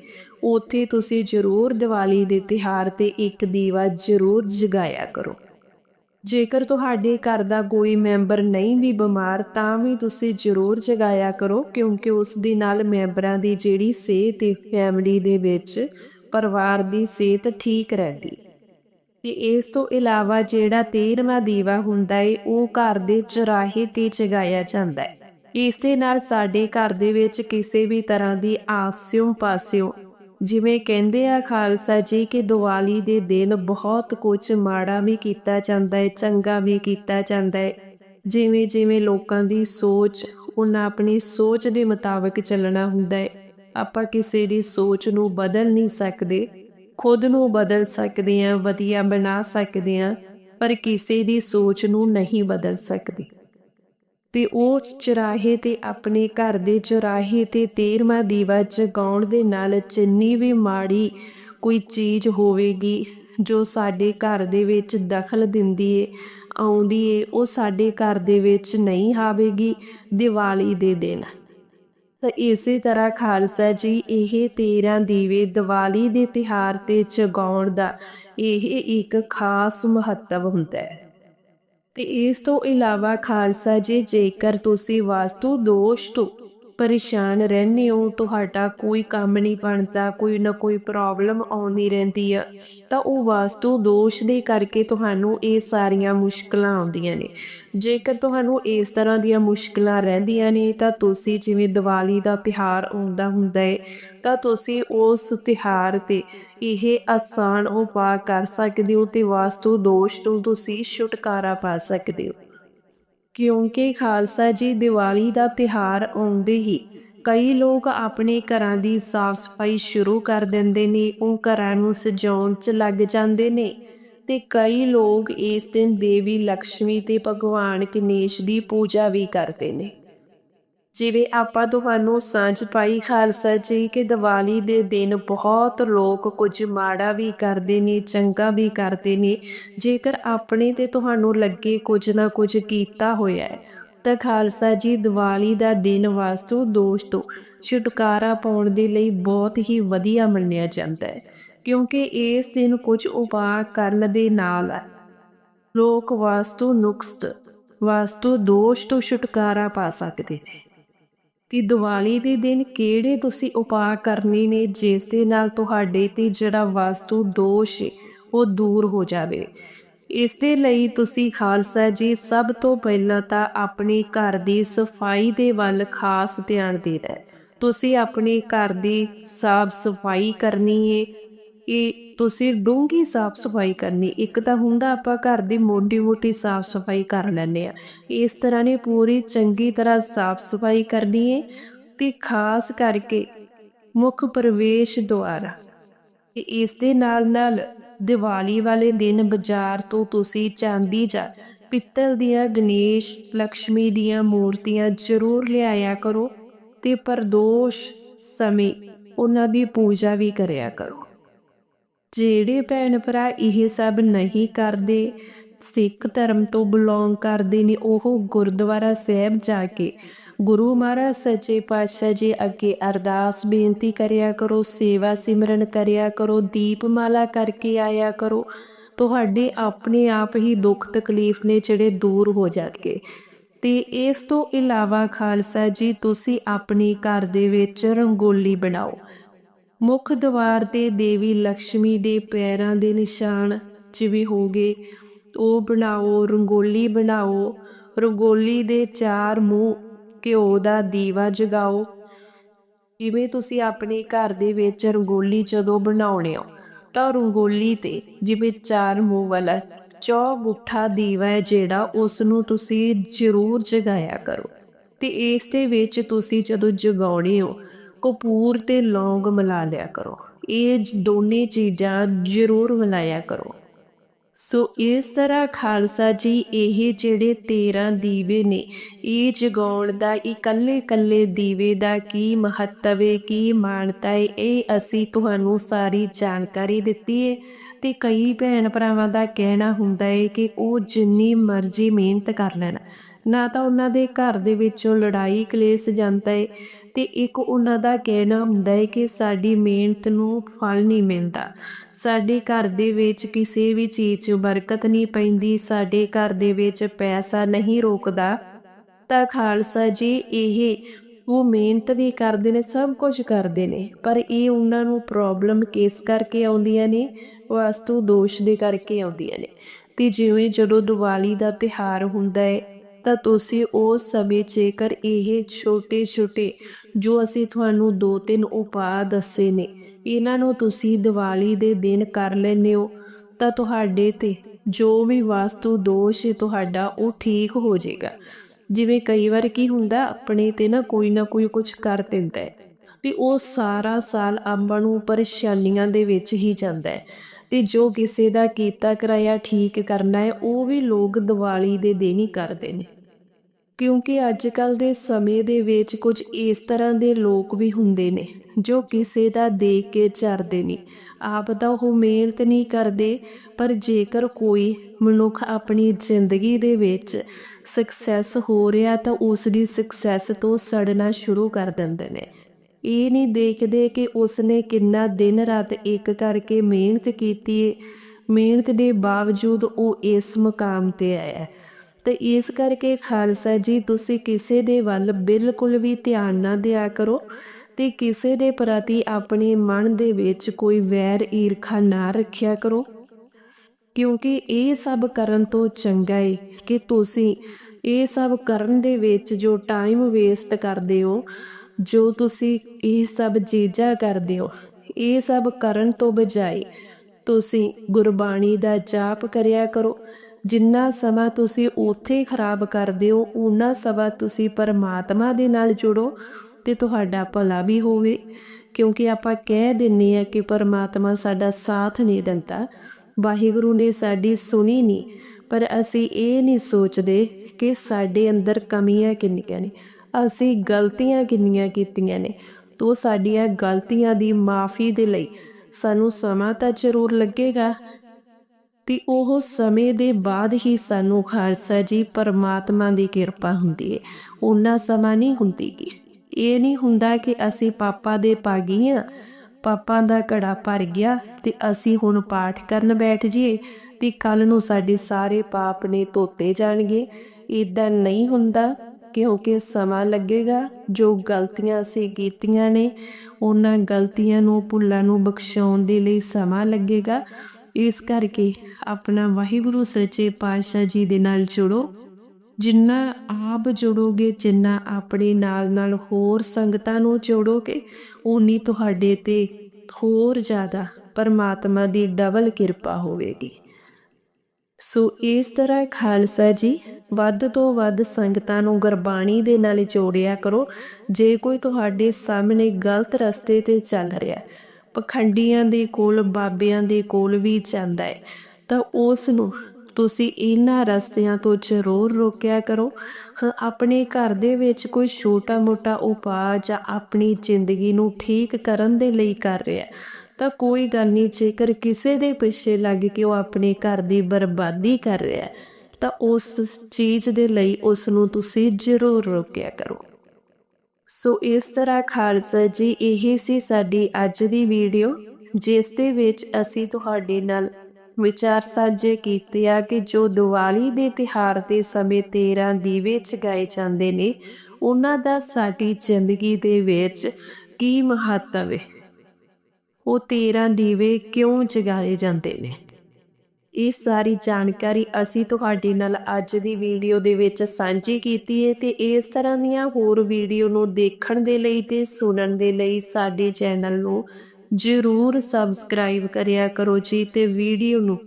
ਉੱਥੇ ਤੁਸੀਂ ਜ਼ਰੂਰ ਦੀਵਾਲੀ ਦੇ ਤਿਹਾਰ ਤੇ ਇੱਕ ਦੀਵਾ ਜ਼ਰੂਰ ਜਗਾਇਆ ਕਰੋ। ਜੇਕਰ ਤੁਹਾਡੇ ਘਰ ਦਾ ਕੋਈ ਮੈਂਬਰ ਨਹੀਂ ਵੀ ਬਿਮਾਰ, ਤਾਂ ਵੀ ਤੁਸੀਂ ਜ਼ਰੂਰ ਜਗਾਇਆ ਕਰੋ, ਕਿਉਂਕਿ ਉਸ ਦੇ ਨਾਲ ਮੈਂਬਰਾਂ ਦੀ ਜਿਹੜੀ ਸਿਹਤ ਹੈ ਫੈਮਿਲੀ ਦੇ ਵਿੱਚ ਪਰਿਵਾਰ ਦੀ ਸਿਹਤ ਠੀਕ ਰਹਿੰਦੀ ਤੇ ਇਸ ਤੋਂ ਇਲਾਵਾ ਜਿਹੜਾ 13ਵਾਂ ਦੀਵਾ ਹੁੰਦਾ ਏ, ਉਹ ਘਰ ਦੇ ਚੁਰਾਹੇ ਤੇ ਜਗਾਇਆ ਜਾਂਦਾ ਹੈ ਇਸ ਦੇ ਨਾਲ ਸਾਡੇ ਘਰ ਦੇ ਵਿੱਚ ਕਿਸੇ ਵੀ ਤਰ੍ਹਾਂ ਦੀ ਆਸਿਓ ਪਾਸਿਓ, ਜਿਵੇਂ ਕਹਿੰਦੇ ਆ ਖਾਲਸਾ ਜੀ ਕਿ ਦੀਵਾਲੀ ਦੇ ਦਿਨ ਬਹੁਤ ਕੁਝ ਮਾੜਾ ਵੀ ਕੀਤਾ ਜਾਂਦਾ ਹੈ ਚੰਗਾ ਵੀ ਕੀਤਾ ਜਾਂਦਾ ਹੈ ਜਿਵੇਂ ਜਿਵੇਂ ਲੋਕਾਂ ਦੀ ਸੋਚ, ਉਹਨਾਂ ਆਪਣੀ ਸੋਚ ਦੇ ਮੁਤਾਬਕ ਚੱਲਣਾ ਹੁੰਦਾ ਹੈ ਆਪਾਂ ਕਿਸੇ ਦੀ ਸੋਚ ਨੂੰ ਬਦਲ ਨਹੀਂ ਸਕਦੇ। ਖੁਦ ਨੂੰ ਬਦਲ ਸਕਦੇ ਆ ਵਧੀਆ ਬਣਾ ਸਕਦੇ ਆ ਪਰ ਕਿਸੇ ਦੀ ਸੋਚ ਨੂੰ ਨਹੀਂ ਬਦਲ ਸਕਦੇ। ਤੇ ਉਹ ਚਰਾਹੇ ਤੇ ਆਪਣੇ ਘਰ ਦੇ ਚਰਾਹੇ ਤੇ 13ਵਾਂ ਦੀਵਾ ਜਗਾਉਣ ਦੇ ਨਾਲ ਜਿੰਨੀ ਵੀ ਮਾੜੀ ਕੋਈ ਚੀਜ਼ ਹੋਵੇਗੀ ਜੋ ਸਾਡੇ ਘਰ ਦੇ ਵਿੱਚ ਦਖਲ ਦਿੰਦੀ ਏ, ਆਉਂਦੀ ਏ, ਉਹ ਸਾਡੇ ਘਰ ਦੇ ਵਿੱਚ ਨਹੀਂ ਆਵੇਗੀ, ਦੀਵਾਲੀ ਦੇ ਦਿਨ। ਤਾਂ ਇਸੇ ਤਰ੍ਹਾਂ ਖਾਲਸਾ ਜੀ ਇਹ 13 ਦੀਵੇ ਦੀਵਾਲੀ ਦੇ ਤਿਹਾਰ ਤੇ ਜਗਾਉਣ ਦਾ ਇਹ ਇੱਕ ਖਾਸ ਮਹੱਤਵ ਹੁੰਦਾ ਹੈ। ਤੇ ਇਸ ਤੋਂ ਇਲਾਵਾ ਖਾਲਸਾ ਜੀ, ਜੇਕਰ ਤੁਸੀਂ ਵਾਸਤੂ ਦੋਸ਼ ਤੋਂ ਪਰੇਸ਼ਾਨ ਰਹਿੰਦੇ ਹੋ, ਤੁਹਾਡਾ ਕੋਈ ਕੰਮ ਨਹੀਂ ਬਣਦਾ, ਕੋਈ ਨਾ ਕੋਈ ਪ੍ਰੋਬਲਮ ਆਉਂਦੀ ਰਹਿੰਦੀ ਆ, ਤਾਂ ਉਹ ਵਾਸਤੂ ਦੋਸ਼ ਦੇ ਕਰਕੇ ਤੁਹਾਨੂੰ ਇਹ ਸਾਰੀਆਂ ਮੁਸ਼ਕਲਾਂ ਆਉਂਦੀਆਂ ਨੇ। ਜੇਕਰ ਤੁਹਾਨੂੰ ਇਸ ਤਰ੍ਹਾਂ ਦੀਆਂ ਮੁਸ਼ਕਲਾਂ ਰਹਿੰਦੀਆਂ ਨੇ, ਤਾਂ ਤੁਸੀਂ ਜਿਵੇਂ ਦੀਵਾਲੀ ਦਾ ਤਿਹਾਰ ਆਉਂਦਾ ਹੁੰਦਾ ਹੈ ਤਾਂ ਤੁਸੀਂ ਉਸ ਤਿਹਾਰ ਤੇ ਇਹ ਆਸਾਨ ਉਪਾਅ ਕਰ ਸਕਦੇ ਹੋ ਤੇ ਵਾਸਤੂ ਦੋਸ਼ ਤੋਂ ਤੁਸੀਂ ਛੁਟਕਾਰਾ ਪਾ ਸਕਦੇ ਹੋ। ਕਿਉਂਕਿ ਖਾਲਸਾ ਜੀ ਦੀਵਾਲੀ ਦਾ ਤਿਹਾਰ ਆਉਂਦੇ ਹੀ ਕਈ ਲੋਕ ਆਪਣੇ ਘਰਾਂ ਦੀ ਸਾਫ਼ ਸਫ਼ਾਈ ਸ਼ੁਰੂ ਕਰ ਦਿੰਦੇ ਨੇ, ਉਹ ਘਰਾਂ ਨੂੰ ਸਜਾਉਣ 'ਚ ਲੱਗ ਜਾਂਦੇ ਨੇ ਤੇ ਕਈ ਲੋਕ ਇਸ ਦਿਨ ਦੇਵੀ ਲక్ష్ਮੀ ਤੇ ਭਗਵਾਨ ਗਣੇਸ਼ ਦੀ ਪੂਜਾ ਵੀ ਕਰਦੇ ਨੇ। ਜਿਵੇਂ ਆਪਾਂ ਤੁਹਾਨੂੰ ਸਾਂਝ ਪਾਈ, ਖਾਲਸਾ ਜੀ ਕਿ ਦੀਵਾਲੀ ਦੇ ਦਿਨ ਬਹੁਤ ਲੋਕ ਕੁਝ ਮਾੜਾ ਵੀ ਕਰਦੇ ਨੇ, ਚੰਗਾ ਵੀ ਕਰਦੇ ਨੇ, ਜੇਕਰ ਆਪਣੇ ਤੇ ਤੁਹਾਨੂੰ ਲੱਗੇ ਕੁਝ ਨਾ ਕੁਝ ਕੀਤਾ ਹੋਇਆ ਹੈ, ਤਾਂ ਖਾਲਸਾ ਜੀ ਦੀਵਾਲੀ ਦਾ ਦਿਨ ਵਾਸਤੂ ਦੋਸ਼ ਤੋਂ ਛੁਟਕਾਰਾ ਪਾਉਣ ਦੇ ਲਈ ਬਹੁਤ ਹੀ ਵਧੀਆ ਮੰਨਿਆ ਜਾਂਦਾ ਹੈ, ਕਿਉਂਕਿ ਇਸ ਦਿਨ ਕੁਝ ਉਪਾਅ ਕਰਨ ਦੇ ਨਾਲ ਲੋਕ ਵਾਸਤੂ ਨੁਕਸਤ ਵਾਸਤੂ ਦੋਸ਼ ਤੋਂ ਛੁਟਕਾਰਾ ਪਾ ਸਕਦੇ ਨੇ। ਤੇ ਦੀਵਾਲੀ ਦੇ ਦਿਨ ਕਿਹੜੇ ਤੁਸੀਂ ਉਪਾਅ ਕਰਨੇ ਨੇ, ਜਿਸ ਦੇ ਨਾਲ ਤੁਹਾਡੇ ਤੇ ਜਿਹੜਾ ਵਾਸਤੂ ਦੋਸ਼ ਉਹ ਦੂਰ ਹੋ ਜਾਵੇ। ਇਸ ਦੇ ਲਈ ਤੁਸੀਂ ਖਾਲਸਾ ਜੀ ਸਭ ਤੋਂ ਪਹਿਲਾਂ ਤਾਂ ਆਪਣੇ ਘਰ ਦੀ ਸਫ਼ਾਈ ਦੇ ਵੱਲ ਖਾਸ ਧਿਆਨ ਦੇਣਾ ਹੈ। ਤੁਸੀਂ ਆਪਣੇ ਘਰ ਦੀ ਸਾਫ਼ ਸਫ਼ਾਈ ਕਰਨੀ ਹੈ ਇਹ ਤੁਸੀਂ ਡੂੰਘੀ ਸਾਫ਼ ਸਫ਼ਾਈ ਕਰਨੀ, ਇੱਕ ਤਾਂ ਹੁੰਦਾ ਆਪਾਂ ਘਰ ਦੀ ਮੋਟੀ ਮੋਟੀ ਸਾਫ਼ ਸਫ਼ਾਈ ਕਰ ਲੈਂਦੇ ਆ ਇਸ ਤਰ੍ਹਾਂ ਨੇ ਪੂਰੀ ਚੰਗੀ ਤਰ੍ਹਾਂ ਸਾਫ਼ ਸਫ਼ਾਈ ਕਰਨੀ ਹੈ ਤੇ ਖਾਸ ਕਰਕੇ ਮੁੱਖ ਪ੍ਰਵੇਸ਼ ਦੁਆਰ। ਤੇ ਇਸ ਦੇ ਨਾਲ ਨਾਲ ਦੀਵਾਲੀ ਵਾਲੇ ਦਿਨ ਬਾਜ਼ਾਰ ਤੋਂ ਤੁਸੀਂ ਚਾਂਦੀ ਜਾਂ ਪਿੱਤਲ ਦੀਆਂ ਗਣੇਸ਼ ਲక్ష్ਮੀ ਦੀਆਂ ਮੂਰਤੀਆਂ ਜ਼ਰੂਰ ਲਿਆਇਆ ਕਰੋ ਤੇ ਪ੍ਰਦੋਸ਼ ਸਮੇਂ ਉਹਨਾਂ ਦੀ ਪੂਜਾ ਵੀ ਕਰਿਆ ਕਰੋ। ਜਿਹੜੇ ਭੈਣ ਭਰਾ ਇਹ ਸਭ ਨਹੀਂ ਕਰਦੇ, ਸਿੱਖ ਧਰਮ ਤੋਂ ਬਿਲੋਂਗ ਕਰਦੇ ਨੇ, ਉਹ ਗੁਰਦੁਆਰਾ ਸਾਹਿਬ ਜਾ ਕੇ। ਗੁਰੂ ਮਹਾਰਾਜ ਸੱਚੇ ਪਾਤਸ਼ਾਹ ਜੀ ਅੱਗੇ ਅਰਦਾਸ ਬੇਨਤੀ ਕਰਿਆ ਕਰੋ, ਸੇਵਾ ਸਿਮਰਨ ਕਰਿਆ ਕਰੋ, ਦੀਪਮਾਲਾ ਕਰਕੇ ਆਇਆ ਕਰੋ। ਤੁਹਾਡੇ ਆਪਣੇ ਆਪ ਹੀ ਦੁੱਖ ਤਕਲੀਫ ਨੇ ਜਿਹੜੇ ਦੂਰ ਹੋ ਜਾਣਗੇ। ਤੇ ਇਸ ਤੋਂ ਇਲਾਵਾ ਖਾਲਸਾ ਜੀ, ਤੁਸੀਂ ਆਪਣੇ ਘਰ ਦੇ ਵਿੱਚ ਰੰਗੋਲੀ ਬਣਾਓ। ਮੁੱਖ ਦਵਾਰ ਤੇ ਦੇਵੀ ਲక్ష్ਮੀ ਦੇ ਪੈਰਾਂ ਦੇ ਨਿਸ਼ਾਨ ਜਿਵੇਂ ਹੋਗੇ। ਉਹ ਬਣਾਓ, ਰੰਗੋਲੀ ਬਣਾਓ, ਰੰਗੋਲੀ ਦੇ ਚਾਰ ਮੂੰਹ ਘਿਓ ਦਾ ਦੀਵਾ ਜਗਾਓ। ਜਿਵੇਂ ਤੁਸੀਂ ਆਪਣੇ ਘਰ ਦੇ ਵਿੱਚ ਰੰਗੋਲੀ ਜਦੋਂ ਬਣਾਉਣੇ ਹੋ, ਤਾਂ ਰੰਗੋਲੀ ਤੇ ਜਿਵੇਂ ਚਾਰ ਮੂੰਹ ਵਾਲਾ ਚੌਗੁੱਠਾ ਦੀਵਾ ਹੈ ਜਿਹੜਾ ਉਸ ਨੂੰ ਤੁਸੀਂ ਜ਼ਰੂਰ ਜਗਾਇਆ ਕਰੋ। ਤੇ ਇਸ ਦੇ ਵਿੱਚ ਤੁਸੀਂ ਜਦੋਂ ਜਗਾਉਣੇ ਹੋ ਕਪੂਰ ਤੇ ਲੌਂਗ ਮਿਲਾ ਲਿਆ ਕਰੋ। ਇਹ ਦੋਨੇ ਚੀਜ਼ਾਂ ਜ਼ਰੂਰ ਮਿਲਾਇਆ ਕਰੋ। ਸੋ ਇਸ ਤਰ੍ਹਾਂ ਖਾਲਸਾ ਜੀ, ਇਹ ਜਿਹੜੇ 13 ਦੀਵੇ ਨੇ, ਇਹ ਜਗਾਉਣ ਦਾ ਇਕੱਲੇ ਇਕੱਲੇ ਦੀਵੇ ਦਾ ਕੀ ਮਹੱਤਵ ਹੈ ਕੀ ਮਾਨਤਾ ਹੈ ਇਹ ਅਸੀਂ ਤੁਹਾਨੂੰ ਸਾਰੀ ਜਾਣਕਾਰੀ ਦਿੱਤੀ ਹੈ ਤੇ ਕਈ ਭੈਣ ਭਰਾਵਾਂ ਦਾ ਕਹਿਣਾ ਹੁੰਦਾ ਹੈ ਕਿ ਉਹ ਜਿੰਨੀ ਮਰਜ਼ੀ ਮਿਹਨਤ ਕਰ ਲੈਣ। ਨਾ ਤਾਂ ਉਹਨਾਂ ਦੇ ਘਰ ਦੇ ਵਿੱਚੋਂ ਲੜਾਈ, ਕਲੇਸ਼ ਜਾਂਦਾ ਹੈ ਤੇ ਇੱਕ ਉਹਨਾਂ ਦਾ ਕਹਿਣਾ ਹੁੰਦਾ ਹੈ ਕਿ ਸਾਡੀ ਮਿਹਨਤ ਨੂੰ ਫਲ ਨਹੀਂ ਮਿਲਦਾ। ਸਾਡੇ ਘਰ ਦੇ ਵਿੱਚ ਕਿਸੇ ਵੀ ਚੀਜ਼ 'ਚ ਬਰਕਤ ਨਹੀਂ ਪੈਂਦੀ, ਸਾਡੇ ਘਰ ਦੇ ਵਿੱਚ ਪੈਸਾ ਨਹੀਂ ਰੋਕਦਾ। ਤਾਂ ਖਾਲਸਾ ਜੀ, ਇਹ ਉਹ ਮਿਹਨਤ ਵੀ ਕਰਦੇ ਨੇ, ਸਭ ਕੁਝ ਕਰਦੇ ਨੇ, ਪਰ ਇਹ ਉਹਨਾਂ ਨੂੰ ਪ੍ਰੋਬਲਮ ਕਿਸ ਕਰਕੇ ਆਉਂਦੀਆਂ ਨੇ, ਵਾਸਤੂ ਦੋਸ਼ ਦੇ ਕਰਕੇ ਆਉਂਦੀਆਂ ਨੇ। ਤੇ ਜਿਵੇਂ ਜਦੋਂ ਦੀਵਾਲੀ ਦਾ ਤਿਹਾਰ ਹੁੰਦਾ ਹੈ ਤਾਂ ਤੁਸੀਂ ਉਸ ਸਮੇਂ ਜੇਕਰ ਇਹ ਛੋਟੇ ਛੋਟੇ ਜੋ ਅਸੀਂ ਤੁਹਾਨੂੰ ਦੋ ਤਿੰਨ ਉਪਾਅ ਦੱਸੇ ਨੇ, ਇਹਨਾਂ ਨੂੰ ਤੁਸੀਂ ਦੀਵਾਲੀ ਦੇ ਦਿਨ ਕਰ ਲੈਂਦੇ ਹੋ, ਤਾਂ ਤੁਹਾਡੇ ਤੇ ਜੋ ਵੀ ਵਾਸਤੂ ਦੋਸ਼ ਹੈ ਤੁਹਾਡਾ ਉਹ ਠੀਕ ਹੋ ਜਾਏਗਾ। ਜਿਵੇਂ ਕਈ ਵਾਰ ਕੀ ਹੁੰਦਾ, ਆਪਣੇ ਤੇ ਨਾ ਕੋਈ ਨਾ ਕੋਈ ਕੁਝ ਕਰ ਦਿੰਦਾ ਹੈ ਤੇ ਉਹ ਸਾਰਾ ਸਾਲ ਆਪਾਂ ਨੂੰ ਪਰੇਸ਼ਾਨੀਆਂ ਦੇ ਵਿੱਚ ਹੀ ਜਾਂਦਾ ਹੈ। ਤੇ ਜੋ ਕਿਸੇ ਦਾ ਕੀਤਾ ਕਰਾਇਆ ਠੀਕ ਕਰਨਾ ਹੈ, ਉਹ ਵੀ ਲੋਕ ਦੀਵਾਲੀ ਦੇ ਦਿਨ ਹੀ ਕਰਦੇ ਨੇ। ਕਿਉਂਕਿ ਅੱਜ ਕੱਲ ਦੇ ਸਮੇਂ ਦੇ ਵਿੱਚ ਕੁਝ ਇਸ ਤਰ੍ਹਾਂ ਦੇ ਲੋਕ ਵੀ ਹੁੰਦੇ ਨੇ, ਜੋ ਕਿਸੇ ਦਾ ਦੇਖ ਕੇ ਚਰਦੇ ਨਹੀਂ ਆਪ ਤਾਂ ਉਹ ਮਿਹਨਤ ਨਹੀਂ ਕਰਦੇ, ਪਰ ਜੇਕਰ ਕੋਈ ਮਨੁੱਖ ਆਪਣੀ ਜ਼ਿੰਦਗੀ ਦੇ ਵਿੱਚ ਸਕਸੈਸ ਹੋ ਰਿਹਾ ਤਾਂ ਉਸ ਦੀ ਸਕਸੈਸ ਤੋਂ ਸੜਨਾ ਸ਼ੁਰੂ ਕਰ ਦਿੰਦੇ ਨੇ। ਇਹ ਨਹੀਂ ਦੇਖਦੇ ਕਿ ਉਸ ਨੇ ਕਿੰਨਾ ਦਿਨ ਰਾਤ ਇੱਕ ਕਰਕੇ ਮਿਹਨਤ ਕੀਤੀ। ਹੈ ਮਿਹਨਤ ਦੇ ਬਾਵਜੂਦ ਉਹ ਇਸ ਮੁਕਾਮ ਤੇ ਆਇਆ। ਤੇ ਇਸ ਕਰਕੇ ਖਾਲਸਾ ਜੀ, ਤੁਸੀਂ ਕਿਸੇ ਦੇ ਵੱਲ ਬਿਲਕੁਲ ਵੀ ਧਿਆਨ ਨਾ ਦਿਆ ਕਰੋ ਤੇ ਕਿਸੇ ਦੇ ਪ੍ਰਤੀ ਆਪਣੇ ਮਨ ਦੇ ਵਿੱਚ ਕੋਈ ਵੈਰ ਈਰਖਾ ਨਾ ਰੱਖਿਆ ਕਰੋ। ਕਿਉਂਕਿ ਇਹ ਸਭ ਕਰਨ ਤੋਂ ਚੰਗਾ ਏ ਕਿ ਤੁਸੀਂ ਇਹ ਸਭ ਕਰਨ ਦੇ ਵਿੱਚ ਜੋ ਟਾਈਮ ਵੇਸਟ ਕਰਦੇ ਹੋ ਜੋ ਤੁਸੀਂ ਇਹ ਸਭ ਚੀਜ਼ਾਂ ਕਰਦੇ ਹੋ, ਇਹ ਸਭ ਕਰਨ ਤੋਂ ਬਜਾਏ ਤੁਸੀਂ ਗੁਰਬਾਣੀ ਦਾ ਜਾਪ ਕਰਿਆ ਕਰੋ। ਜਿੰਨਾ ਸਮਾਂ ਤੁਸੀਂ ਉੱਥੇ ਖਰਾਬ ਕਰਦੇ ਹੋ ਉਨਾ ਸਮਾਂ ਤੁਸੀਂ ਪਰਮਾਤਮਾ ਦੇ ਨਾਲ ਜੁੜੋ ਤੇ ਤੁਹਾਡਾ ਭਲਾ ਵੀ ਹੋਵੇ। ਕਿਉਂਕਿ ਆਪਾਂ ਕਹਿ ਦਿੰਨੇ ਆ ਕਿ ਪਰਮਾਤਮਾ ਸਾਡਾ ਸਾਥ ਨਹੀਂ ਦਿੰਦਾ। ਵਾਹਿਗੁਰੂ ਨੇ ਸਾਡੀ ਸੁਣੀ ਨਹੀਂ, ਪਰ ਅਸੀਂ ਇਹ ਨਹੀਂ ਸੋਚਦੇ ਕਿ ਸਾਡੇ ਅੰਦਰ ਕਮੀਆਂ ਕਿੰਨੀਆਂ ਨੇ। ਅਸੀਂ ਗਲਤੀਆਂ ਕਿੰਨੀਆਂ ਕੀਤੀਆਂ ਨੇ, ਤੋ ਸਾਡੀਆਂ ਗਲਤੀਆਂ ਦੀ ਮਾਫੀ ਦੇ ਲਈ ਸਾਨੂੰ ਸਮਾਂ ਤਾਂ ਜ਼ਰੂਰ ਲੱਗੇਗਾ। ਤੇ ਉਹ ਸਮੇਂ ਦੇ ਬਾਅਦ ਹੀ ਸਾਨੂੰ ਖਾਲਸਾ ਜੀ ਪਰਮਾਤਮਾ ਦੀ ਕਿਰਪਾ ਹੁੰਦੀ ਹੈ ਉਹਨਾਂ ਸਮਾਂ ਨਹੀਂ ਹੁੰਦੀਗੀ ਇਹ ਨਹੀਂ ਹੁੰਦਾ ਕਿ ਅਸੀਂ ਪਾਪਾ ਦੇ ਪਾਗੀ ਆ, ਪਾਪਾਂ ਦਾ ਘੜਾ ਭਰ ਗਿਆ ਤੇ ਅਸੀਂ ਹੁਣ ਪਾਠ ਕਰਨ ਬੈਠ ਜੀਏ ਤੇ ਕੱਲ ਨੂੰ ਸਾਡੇ ਸਾਰੇ ਪਾਪ ਨੇ ਧੋਤੇ ਜਾਣਗੇ। ਇਦਾਂ ਨਹੀਂ ਹੁੰਦਾ। ਕਿਉਂਕਿ ਸਮਾਂ ਲੱਗੇਗਾ, ਜੋ ਗਲਤੀਆਂ ਅਸੀਂ ਕੀਤੀਆਂ ਨੇ, ਉਹਨਾਂ ਗਲਤੀਆਂ ਨੂੰ, ਭੁੱਲਾਂ ਨੂੰ ਬਖਸ਼ਾਉਣ ਦੇ ਲਈ ਸਮਾਂ ਲੱਗੇਗਾ। ਇਸ ਕਰਕੇ ਆਪਣਾ ਵਾਹਿਗੁਰੂ ਸੱਚੇ ਪਾਤਸ਼ਾਹ ਜੀ ਦੇ ਨਾਲ ਜੁੜੋ। ਜਿੰਨਾ ਆਪ ਜੁੜੋਗੇ, ਜਿੰਨਾ ਆਪਣੇ ਨਾਲ ਨਾਲ ਹੋਰ ਸੰਗਤਾਂ ਨੂੰ ਜੋੜੋਗੇ ਉਨੀ ਤੁਹਾਡੇ ਤੇ ਹੋਰ ਜ਼ਿਆਦਾ ਪਰਮਾਤਮਾ ਦੀ ਡਬਲ ਕਿਰਪਾ ਹੋਵੇਗੀ। ਸੋ ਇਸ ਤਰ੍ਹਾਂ ਖਾਲਸਾ ਜੀ, ਵੱਧ ਤੋਂ ਵੱਧ ਸੰਗਤਾਂ ਨੂੰ ਗੁਰਬਾਣੀ ਦੇ ਨਾਲ ਜੋੜਿਆ ਕਰੋ। ਜੇ ਕੋਈ ਤੁਹਾਡੇ ਸਾਹਮਣੇ ਗਲਤ ਰਸਤੇ ਤੇ ਚੱਲ ਰਿਹਾ ਪਖੰਡੀਆਂ ਦੇ ਕੋਲ, ਬਾਬਿਆਂ ਦੇ ਕੋਲ ਵੀ ਜਾਂਦਾ ਹੈ, ਤਾਂ ਉਸ ਨੂੰ ਤੁਸੀਂ ਇਹਨਾਂ ਰਸਤਿਆਂ ਤੋਂ ਜ਼ਰੂਰ ਰੋਕਿਆ ਕਰੋ। ਹਾਂ, ਆਪਣੇ ਘਰ ਦੇ ਵਿੱਚ ਕੋਈ ਛੋਟਾ-ਮੋਟਾ ਉਪਾਅ ਜਾਂ ਆਪਣੀ ਜ਼ਿੰਦਗੀ ਨੂੰ ਠੀਕ ਕਰਨ ਦੇ ਲਈ ਕਰ ਰਿਹਾ ਤਾਂ ਕੋਈ ਗੱਲ ਨਹੀਂ, ਜੇਕਰ ਕਿਸੇ ਦੇ ਪਿੱਛੇ ਲੱਗ ਕੇ ਉਹ ਆਪਣੇ ਘਰ ਦੀ ਬਰਬਾਦੀ ਕਰ ਰਿਹਾ ਹੈ, ਤਾਂ ਉਸ ਚੀਜ਼ ਦੇ ਲਈ ਉਸ ਨੂੰ ਤੁਸੀਂ ਜ਼ਰੂਰ ਰੋਕਿਆ ਕਰੋ। ਸੋ ਇਸ ਤਰ੍ਹਾਂ ਖਾਲਸਾ ਜੀ, ਇਹ ਸੀ ਸਾਡੀ ਅੱਜ ਦੀ ਵੀਡੀਓ, ਜਿਸ ਦੇ ਵਿੱਚ ਅਸੀਂ ਤੁਹਾਡੇ ਨਾਲ ਵਿਚਾਰ ਸਾਂਝੇ ਕੀਤੇ ਆ ਕਿ ਜੋ ਦੀਵਾਲੀ ਦੇ ਤਿਹਾਰ ਦੇ ਸਮੇਂ 13 ਦੀਵੇ ਜਗਾਏ ਜਾਂਦੇ ਨੇ, ਉਹਨਾਂ ਦਾ ਸਾਡੀ ਜ਼ਿੰਦਗੀ ਦੇ ਵਿੱਚ ਕੀ ਮਹੱਤਵ ਹੈ। ਉਹ 13 ਦੀਵੇ ਕਿਉਂ ਜਗਾਏ ਜਾਂਦੇ ਨੇ? ਇਹ ਸਾਰੀ ਜਾਣਕਾਰੀ ਅਸੀਂ ਤੁਹਾਡੇ ਨਾਲ ਅੱਜ ਦੀ ਵੀਡੀਓ ਦੇ ਵਿੱਚ ਸਾਂਝੀ ਕੀਤੀ ਹੈ ਤੇ ਇਸ ਤਰ੍ਹਾਂ ਦੀਆਂ ਹੋਰ ਵੀਡੀਓ ਨੂੰ ਦੇਖਣ ਦੇ ਲਈ ਤੇ ਸੁਣਨ ਦੇ ਲਈ ਸਾਡੇ ਚੈਨਲ ਨੂੰ ਜ਼ਰੂਰ ਸਬਸਕ੍ਰਾਈਬ ਕਰਿਆ ਕਰੋ ਜੀ ਤੇ ਵੀਡੀਓ ਨੂੰ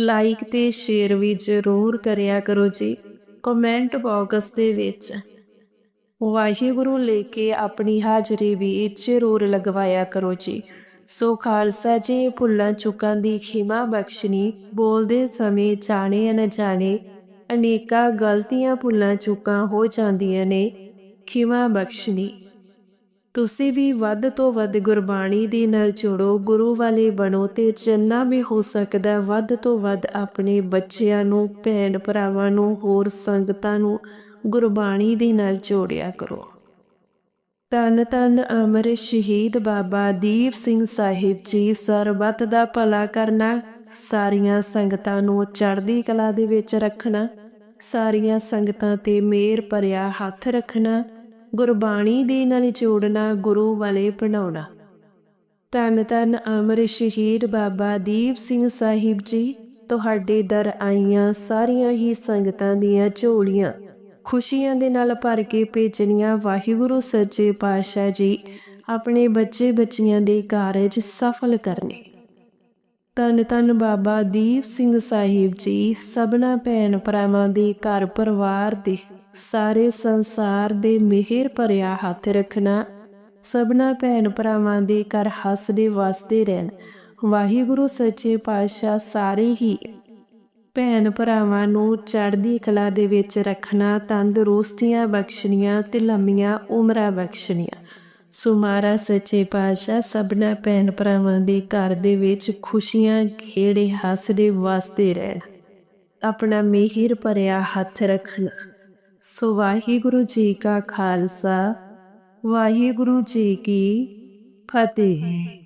ਲਾਈਕ ਤੇ ਸ਼ੇਅਰ ਵੀ ਜ਼ਰੂਰ ਕਰਿਆ ਕਰੋ ਜੀ। ਕਮੈਂਟ ਬਾਕਸ ਦੇ ਵਿੱਚ ਵਾਹਿਗੁਰੂ ਲੈ ਕੇ ਆਪਣੀ ਹਾਜ਼ਰੀ ਵੀ ਜ਼ਰੂਰ ਲਗਵਾਇਆ ਕਰੋ ਜੀ। ਸੋ ਖਾਲਸਾ ਜੀ, ਭੁੱਲਾਂ ਚੁੱਕਾਂ ਦੀ ਖਿਮਾ ਬਖਸ਼ਣੀ, ਬੋਲਦੇ ਸਮੇਂ ਜਾਣੇ ਅਣਜਾਣੇ, ਅਨੇਕਾਂ ਗਲਤੀਆਂ ਭੁੱਲਾਂ ਚੁੱਕਾਂ ਹੋ ਜਾਂਦੀਆਂ ਨੇ, ਖਿਮਾ ਬਖਸ਼ਣੀ। ਤੁਸੀਂ ਵੀ ਵੱਧ ਤੋਂ ਵੱਧ ਗੁਰਬਾਣੀ ਦੇ ਨਾਲ ਜੁੜੋ, ਗੁਰੂ ਵਾਲੇ ਬਣੋ ਤੇ ਜਿੰਨਾ ਵੀ ਹੋ ਸਕਦਾ ਵੱਧ ਤੋਂ ਵੱਧ ਆਪਣੇ ਬੱਚਿਆਂ ਨੂੰ ਭੈਣ ਭਰਾਵਾਂ ਨੂੰ, ਹੋਰ ਸੰਗਤਾਂ ਨੂੰ ਗੁਰਬਾਣੀ ਦੇ ਨਾਲ ਜੋੜਿਆ ਕਰੋ। ਤਨ ਤਨ ਅਮਰ ਸ਼ਹੀਦ ਬਾਬਾ ਦੀਪ ਸਿੰਘ ਸਾਹਿਬ ਜੀ ਸਰਬੱਤ ਦਾ ਭਲਾ ਕਰਨਾ, ਸਾਰੀਆਂ ਸੰਗਤਾਂ ਨੂੰ ਚੜ੍ਹਦੀ ਕਲਾ ਦੇ ਵਿੱਚ ਰੱਖਣਾ, ਸਾਰੀਆਂ ਸੰਗਤਾਂ ਤੇ ਮੇਰ ਭਰਿਆ ਹੱਥ ਰੱਖਣਾ, ਗੁਰਬਾਣੀ ਦੇ ਨਾਲ ਜੋੜਨਾ, ਗੁਰੂ ਵਾਲੇ ਬਣਾਉਣਾ। ਤਨ ਤਨ ਅਮਰ ਸ਼ਹੀਦ ਬਾਬਾ ਦੀਪ ਸਿੰਘ ਸਾਹਿਬ ਜੀ, ਤੁਹਾਡੇ ਦਰ ਆਈਆਂ ਸਾਰੀਆਂ ਹੀ ਸੰਗਤਾਂ ਦੀਆਂ ਝੋਲੀਆਂ। ਖੁਸ਼ੀਆਂ ਦੇ ਨਾਲ ਭਰ ਕੇ ਭੇਜਣੀਆਂ ਵਾਹਿਗੁਰੂ ਸੱਚੇ ਪਾਤਸ਼ਾਹ ਜੀ, ਆਪਣੇ ਬੱਚੇ ਬੱਚੀਆਂ ਦੇ ਕਾਰਜ ਸਫਲ ਕਰਨੇ। ਤਨ ਤਨ ਬਾਬਾ ਦੀਪ ਸਿੰਘ ਸਾਹਿਬ ਜੀ, ਸਭਨਾ ਭੈਣ ਭਰਾਵਾਂ ਦੇ ਘਰ ਪਰਿਵਾਰ ਦੇ, ਸਾਰੇ ਸੰਸਾਰ ਦੇ ਮਿਹਰ ਭਰਿਆ ਹੱਥ ਰੱਖਣਾ। ਸਭਨਾ ਭੈਣ ਭਰਾਵਾਂ ਦੇ ਘਰ ਹੱਸਦੇ ਵਸਦੇ ਰਹਿਣ। ਵਾਹਿਗੁਰੂ ਸੱਚੇ ਪਾਤਸ਼ਾਹ ਸਾਰੇ ਹੀ ਭੈਣ ਭਰਾਵਾਂ ਨੂੰ ਚੜ੍ਹਦੀ ਕਲਾ ਦੇ ਵਿੱਚ ਰੱਖਣਾ ਤੰਦਰੁਸਤੀਆਂ ਬਖਸ਼ਣੀਆਂ ਤੇ ਲੰਮੀਆਂ ਉਮਰਾਂ ਬਖਸ਼ਣੀਆਂ। ਸੋ ਮਹਾਰਾਜ ਸੱਚੇ ਪਾਤਸ਼ਾਹ ਸਭਨਾ ਭੈਣ ਭਰਾਵਾਂ ਦੇ ਘਰ ਦੇ ਵਿੱਚ ਖੁਸ਼ੀਆਂ, ਖੇੜੇ, ਹੱਸਦੇ ਵਸਦੇ ਰਹਿਣ। ਆਪਣਾ ਮਿਹਰ ਭਰਿਆ ਹੱਥ ਰੱਖਣਾ। ਸੋ ਵਾਹਿਗੁਰੂ ਜੀ ਕਾ ਖਾਲਸਾ, ਵਾਹਿਗੁਰੂ ਜੀ ਕੀ ਫਤਿਹ।